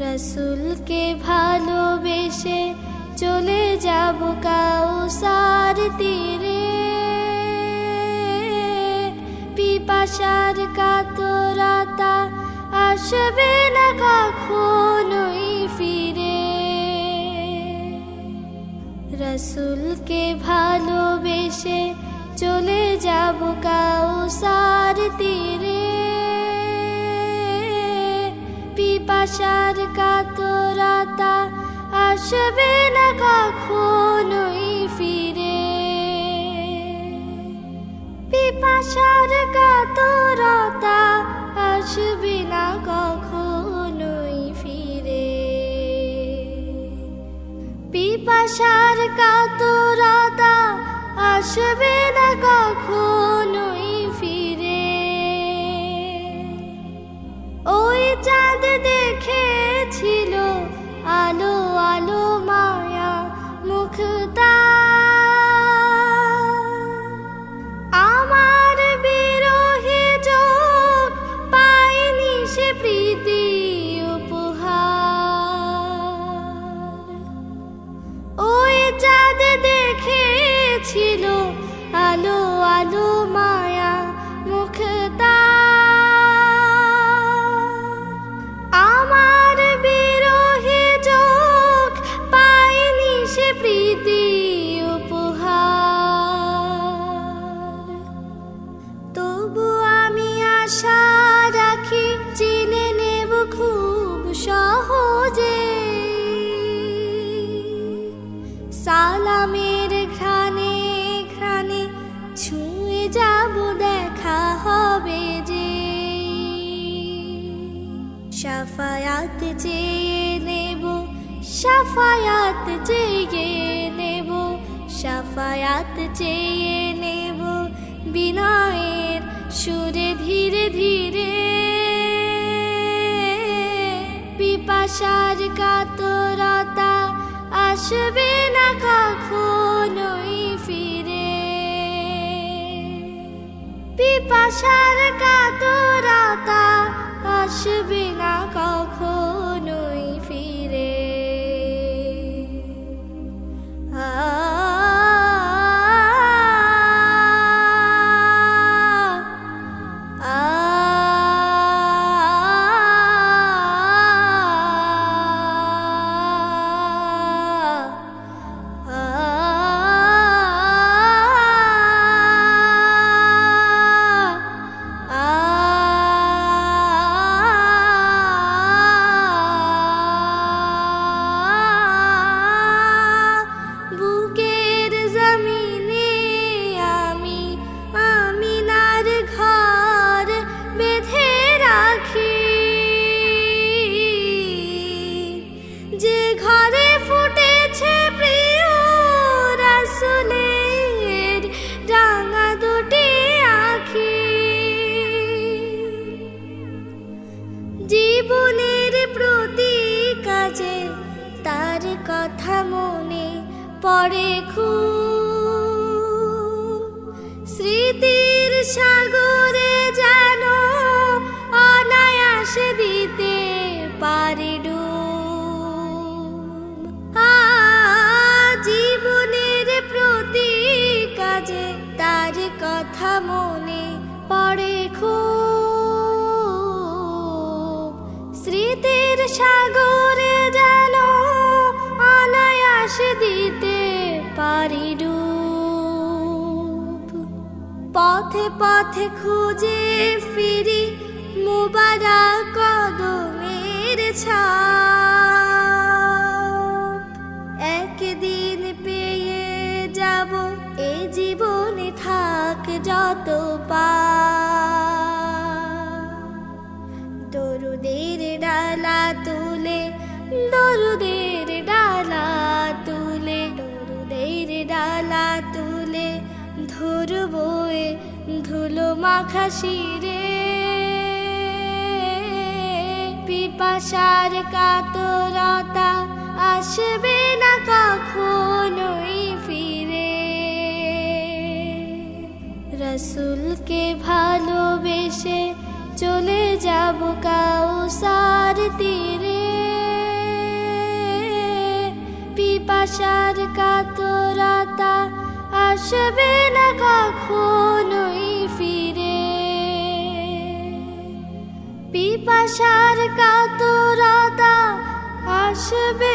রসুলকে ভালোবেসে চলে যাব কাউসার তীরে। পিপাসার কাতরাতা আসবে না কখনোই ফিরে। রসুলকে ভালোবেসে চলে যাব কাউসার তীরে। পিপাসার কাতরাতা আসবে না কখনোই ফিরে। পিপাসার কাতরতা আসবে না কখনোই ফিরে। পিপাসার কাতরতা আসবে যাব দেখা হবে যে সাফায়াত চেয়ে নেব, সাফায়াত চেয়ে নেব, সাফায়াত চেয়ে নেব, বিনয়ের সুরে ধীরে ধীরে। পিপাসার কাতরতা আসবে না কখনোই পিপাসার কাতরাতা আসবে না কখনোই মনে পড়ে খুব। স্মৃতির সাগরে যেন অনায়াসে দিতে পারি জীবনের প্রতি কাজে তার কথা মনে পড়ে খুব। স্মৃতির সাগরে পারি রূপ। পথে পথে খুঁজে ফিরি মুবারক কদমের ডালা তুলে ধরবো ধুলো মাখা শিরে। পিপাসার কাতরতা আসবে না কখনোই ফিরে। রসুলকে ভালোবেসে চলে যাব কাউসার তীরে। পিপাসার কাতরতা আসবে না কখনোই ফিরে। পিপাসার কাতরতা আসবে